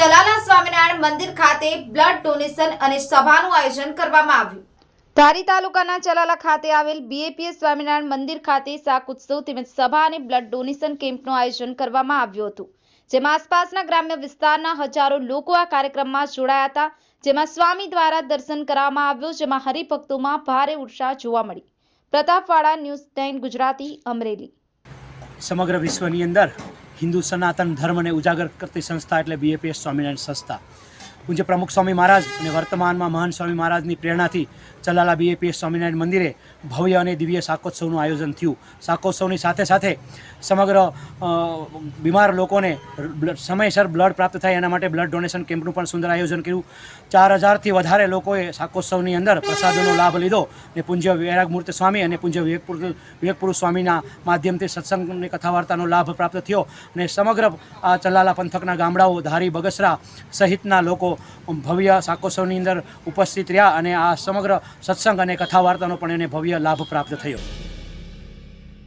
ચલાલા સ્વામિનારાયણ મંદિર ખાતે blood donation અને સભાનું આયોજન કરવામાં આવ્યું. ધારી તાલુકાના ચલાલા ખાતે આવેલ બીએપીએસ સ્વામિનારાયણ મંદિર ખાતે શાક ઉત્સવ તેમજ સભા અને બ્લડ ડોનેશન કેમ્પનું આયોજન કરવામાં આવ્યું હતું. જેમાં આસપાસના ગ્રામ્ય વિસ્તારના હજારો લોકો આ કાર્યક્રમમાં જોડાયા હતા. જેમાં સ્વામી દ્વારા દર્શન કરવામાં આવ્યું જેમાં હરિભક્તોમાં ભારે ઉત્સાહ જોવા મળી. પ્રતાપવાળા ન્યૂઝ ટેન ગુજરાતી અમરેલી. સમગ્ર વિશ્વની અંદર હિન્દુ સનાતન ધર્મને ઉજાગર કરતી સંસ્થા એટલે બીએપીએસ સ્વામિનારાયણ સંસ્થા. પૂજ્ય પ્રમુખ સ્વામી મહારાજ અને વર્તમાનમાં મહાન સ્વામી મહારાજની પ્રેરણાથી ચલાલા બીએપીએસ સ્વામિનારાયણ મંદિરે ભવ્ય અને દિવ્ય શાકોત્સવનું આયોજન થયું. શાકોત્સવની સાથે સાથે સમગ્ર બીમાર લોકોને સમયસર બ્લડ પ્રાપ્ત થાય એના માટે બ્લડ ડોનેશન કેમ્પનું પણ સુંદર આયોજન કર્યું. ચાર હજારથી વધારે લોકોએ શાકોત્સવની અંદર પ્રસાદોનો લાભ લીધો અને પૂજ્ય વૈરાગમૂર્તિ સ્વામી અને પૂજ્ય વિવેકપુર વિવેકપુરુષ સ્વામીના માધ્યમથી સત્સંગની કથા વાર્તાનો લાભ પ્રાપ્ત થયો. અને સમગ્ર આ ચલાલા પંથકના ગામડાઓ ધારી બગસરા સહિતના લોકો ભવ્ય શાકોત્સવની અંદર ઉપસ્થિત રહ્યા અને આ સમગ્ર સત્સંગ અને કથા વાર્તાનો પણ એને ભવ્ય લાભ પ્રાપ્ત થયો.